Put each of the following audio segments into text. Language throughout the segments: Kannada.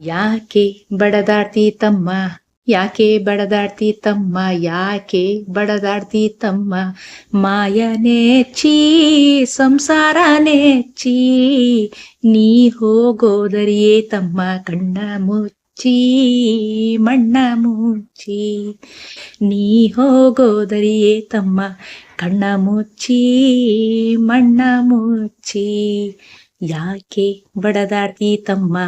ಯಾಕೆ ಬಡದಾಡ್ತಿ ತಮ್ಮ? ಯಾಕೆ ಬಡದಾಡ್ತಿ ತಮ್ಮ? ಯಾಕೆ ಬಡದಾಡ್ತಿ ತಮ್ಮ? ಮಾಯನೇ ಚೀ ಸಂಸಾರ ನೆಚ್ಚಿ, ನೀ ಹೋಗೋದರಿಯೇ ತಮ್ಮ ಕಣ್ಣ ಮುಚ್ಚಿ, ಮಣ್ಣ ಮುಚ್ಚಿ. ನೀ ಹೋಗೋದರಿಯೇ ತಮ್ಮ ಕಣ್ಣ ಮುಚ್ಚಿ, ಮಣ್ಣ ಮುಚ್ಚಿ. ಯಾಕೆ ಬಡದಾಡ್ತಿ ತಮ್ಮ,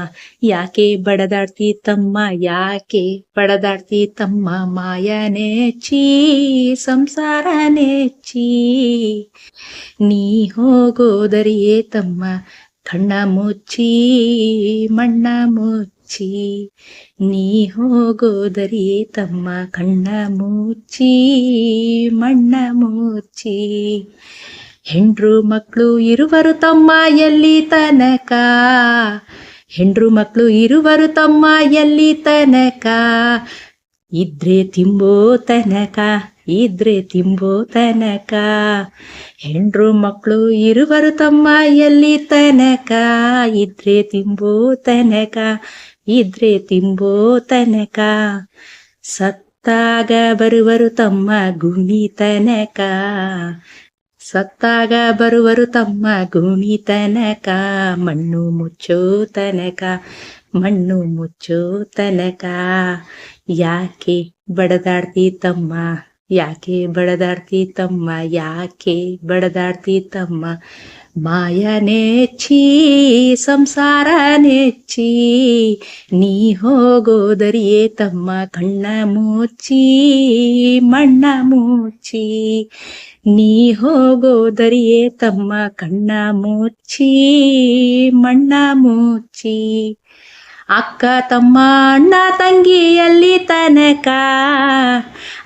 ಯಾಕೆ ಬಡದಾಡ್ತಿ ತಮ್ಮ, ಯಾಕೆ ಬಡದಾಡ್ತಿ ತಮ್ಮ ಮಾಯ ನೆಚ್ಚಿ ಸಂಸಾರ ನೆಚ್ಚಿ ನೀ ಹೋಗೋದರಿಯೇ ತಮ್ಮ ಕಣ್ಣ ಮುಚ್ಚಿ, ಮಣ್ಣ ಮುಚ್ಚಿ. ನೀ ಹೋಗೋದರಿಯೇ ತಮ್ಮ ಕಣ್ಣ ಮುಚ್ಚಿ, ಮಣ್ಣ ಮುಚ್ಚಿ. ಹೆಂಡ್ರು ಮಕ್ಕಳು ಇರುವರು ತಮ್ಮ ಎಲ್ಲಿ ತನಕ? ಹೆಂಡ್ರು ಮಕ್ಕಳು ಇರುವರು ತಮ್ಮ ಎಲ್ಲಿ ತನಕ? ಇದ್ರೆ ತಿಂಬೋ ತನಕ, ಇದ್ರೆ ತಿಂಬೋ ತನಕ. ಹೆಂಡ್ರು ಮಕ್ಕಳು ಇರುವರು ತಮ್ಮ ಎಲ್ಲಿ ತನಕ? ಇದ್ರೆ ತಿಂಬೋ ತನಕ, ಇದ್ರೆ ತಿಂಬೋ ತನಕ. ಸತ್ತಾಗ ಬರುವರು ತಮ್ಮ ಗುಣಿ ತನಕ. ಸತ್ತಾಗ ಬರುವರು ತಮ್ಮ ಗುಣಿ ತನಕ, ಮಣ್ಣು ಮುಚ್ಚೋ ತನಕ, ಮಣ್ಣು ಮುಚ್ಚೋ ತನಕ. ಯಾಕೆ ಬಡದಾಡ್ತಿ ತಮ್ಮ, ಯಾಕೆ ಬಡದಾಡ್ತಿ ತಮ್ಮ, ಯಾಕೆ ಬಡದಾಡ್ತಿ ತಮ್ಮ? ಮಾಯ ನೆಚ್ಚಿ ಸಂಸಾರ ನೆಚ್ಚಿ ನೀ ಹೋಗೋದರಿಯೇ ತಮ್ಮ ಕಣ್ಣ ಮುಚ್ಚಿ ಮಣ್ಣ ಮುಚ್ಚಿ ನೀ ಹೋಗೋದರಿಯೇ ತಮ್ಮ ಕಣ್ಣ ಮುಚ್ಚಿ ಮಣ್ಣ ಮುಚ್ಚಿ ಅಕ್ಕ ತಮ್ಮ ಅಣ್ಣ ತಂಗಿಯಲ್ಲಿ ತನಕ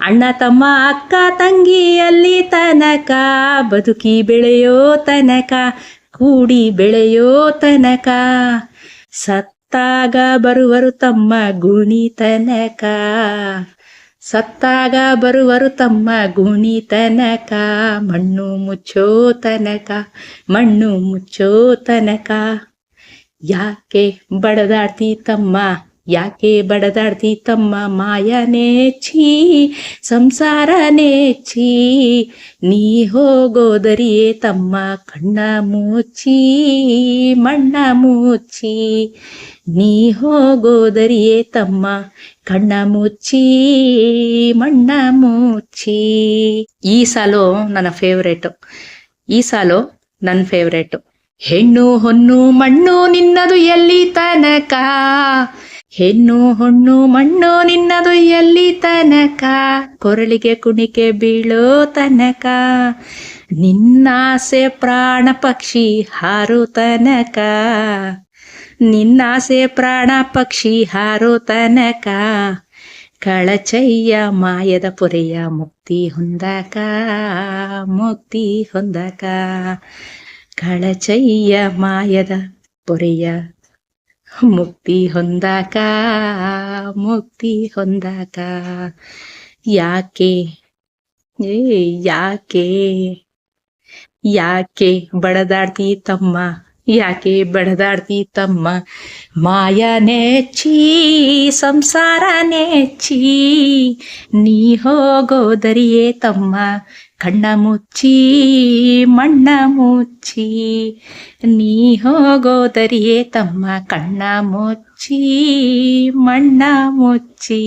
ಅಣ್ಣ ತಮ್ಮ ಅಕ್ಕ ತಂಗಿಯಲ್ಲಿ ತನಕ, ಬದುಕಿ ಬೆಳೆಯೋ ತನಕ, ಕೂಡಿ ಬೆಳೆಯೋ ತನಕ. ಸತ್ತಾಗ ಬರುವರು ತಮ್ಮ ಗುಣಿ ತನಕ. ಸತ್ತಾಗ ಬರುವರು ತಮ್ಮ ಗುಣಿ ತನಕ. ಮಣ್ಣು ಮುಚ್ಚೋ ತನಕ, ಮಣ್ಣು ಮುಚ್ಚೋ ತನಕ. ಯಾಕೆ ಬಡದಾಡ್ತಿ ತಮ್ಮ ಯಾಕೆ ಬಡದಾಡ್ತಿ ತಮ್ಮ ಮಾಯ ನೆಚ್ಚಿ ಸಂಸಾರ ನೀ ಹೋಗೋದರಿಯೇ ತಮ್ಮ ಕಣ್ಣ ಮುಚ್ಚಿ, ಮಣ್ಣ ಮುಚ್ಚಿ. ನೀ ಹೋಗೋದರಿಯೇ ತಮ್ಮ ಕಣ್ಣ ಮುಚ್ಚಿ, ಮಣ್ಣ ಮುಚ್ಚಿ. ಈ ಸಾಲು ನನ್ನ ಫೇವ್ರೇಟು ಈ ಸಾಲು ನನ್ನ ಫೇವ್ರೇಟು ಹೆಣ್ಣು ಹೊನ್ನು ಮಣ್ಣು ನಿನ್ನದು ಎಲ್ಲಿ ತನಕ? ಹೆಣ್ಣು, ಹೊಣ್ಣು, ಮಣ್ಣು ನಿನ್ನದು ಎಲ್ಲಿ ತನಕ? ಕೊರಳಿಗೆ ಕುಣಿಕೆ ಬೀಳೋ ತನಕ. ನಿನ್ನಾಸೆ ಪ್ರಾಣ ಪಕ್ಷಿ ಹಾರು ತನಕ. ನಿನ್ನಾಸೆ ಪ್ರಾಣ ಪಕ್ಷಿ ಹಾರು ತನಕ. ಕಳಚಯ್ಯ ಮಾಯದ ಪೊರೆಯ ಮುಕ್ತಿ ಹೊಂದಕ ಮುಕ್ತಿ ಹೊಂದಕ. ಕಳಚಯ್ಯ ಮಾಯದ ಪೊರೆಯ ಮುಕ್ತಿ ಹೊಂದಾಕ ಮುಕ್ತಿ ಹೊಂದಾಕ. ಯಾಕೆ? ಏ, ಯಾಕೆ? ಯಾಕೆ ಬಡದಾಡ್ತಿ ತಮ್ಮ? ಯಾಕೆ ಬಡದಾಡ್ತಿ ತಮ್ಮ? ಮಾಯ ನೆಚ್ಚಿ, ಸಂಸಾರ ನೆಚ್ಚಿ, ನೀ ಹೋಗೋದರಿಯೇ ತಮ್ಮ? ಕಣ್ಣ ಮುಚ್ಚಿ ಮಣ್ಣ ಮುಚ್ಚಿ ನೀ ಹೋಗೋದರಿಯೇ ತಮ್ಮ ಕಣ್ಣ ಮುಚ್ಚಿ ಮಣ್ಣ ಮುಚ್ಚಿ.